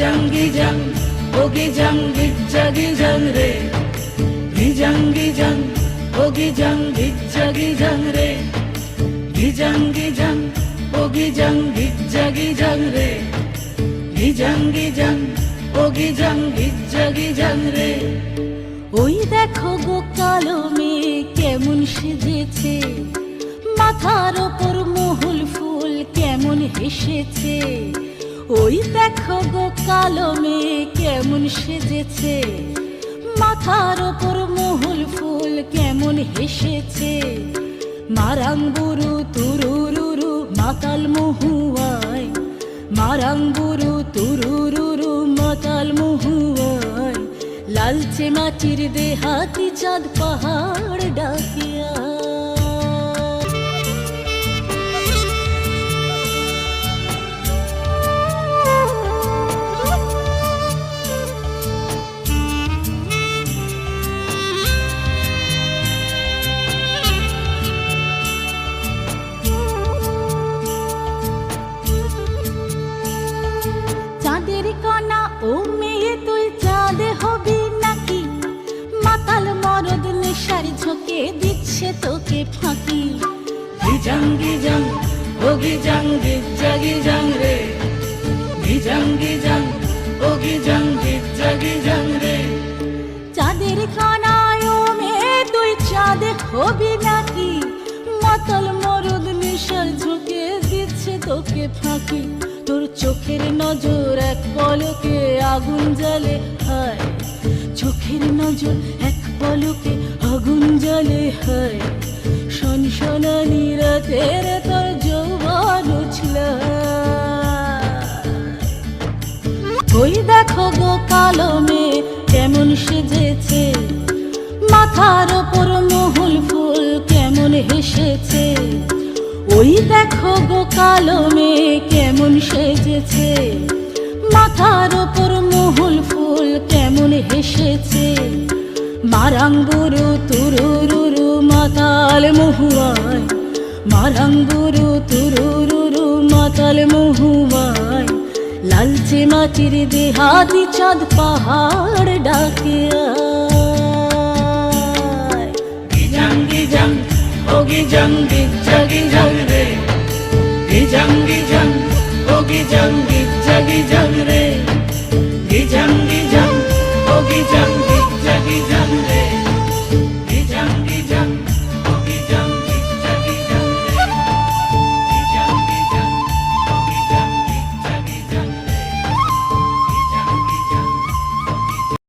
গিজং গিজ্জা গিজং রে। গিজং গিজং ও গিজং গিজ্জা গিজং রে। গিজং গিজং ও গিজং গিজ্জা গিজং রে। গিজং গিজং ও গিজং গিজ্জা গিজং রে। ওই দেখো গো কালো মেয়ে কেমন সেজেছে, মাথার ওপর মহুল ফুল কেমন হেসেছে। ওই দেখো গো কালো মেয়ে কেমন সেজেছে। মাথার ওপর মহুল ফুল কেমন হেসেছে। মারাঙ্গুরু তুরুরুরু, মাতাল মহুয়ায়। মারাঙ্গুরু তুরুরুরু, মাতাল মহুয়ায়। লালচে মাটির দেহাতি চাঁদ পাহাড় ডাকিয়া তোকে ফাঁকি। গিজং গিজং ও গিজং গিজ্জা গিজং রে। গিজং গিজং ও গিজং গিজ্জা গিজং রে। চাঁদের ও মেয়ে তুই চাঁদে হবি নাকি? মাতাল মরদ নেশার ঝোঁকে দিচ্ছে তোকে ফাঁকি। তোর চোখের নজর এক পলকে আগুন জ্বলে হায়। চোখের নজর এক পলকে আগুন জ্বলে হায় সনসনানি রাতের তোর যৌবন উছল। ওই দেখো গো কালো মেয়ে, কেমন সেজেছে, মাথার ওপর মহুল ফুল কেমন হেসেছে। ওই দেখো গো কালো মেয়ে, কেমন সেজেছে, মাথার ওপর মহুল ফুল মারাঙ্গুরু তুরুরুরু মাতাল মহুয়ায়। মারাঙ্গুরু তুরুরুরু মাতাল মহুয়ায়। লালচে মাটির দেহাতি চাঁদ পাহাড় ডাকে। গিজং গিজং, ও গিজং গিজ্জা গিজং রে। গিজং গিজং, ও গিজং গিজ্জা গিজং রে। গিজং গিজং, ও গিজং জানলে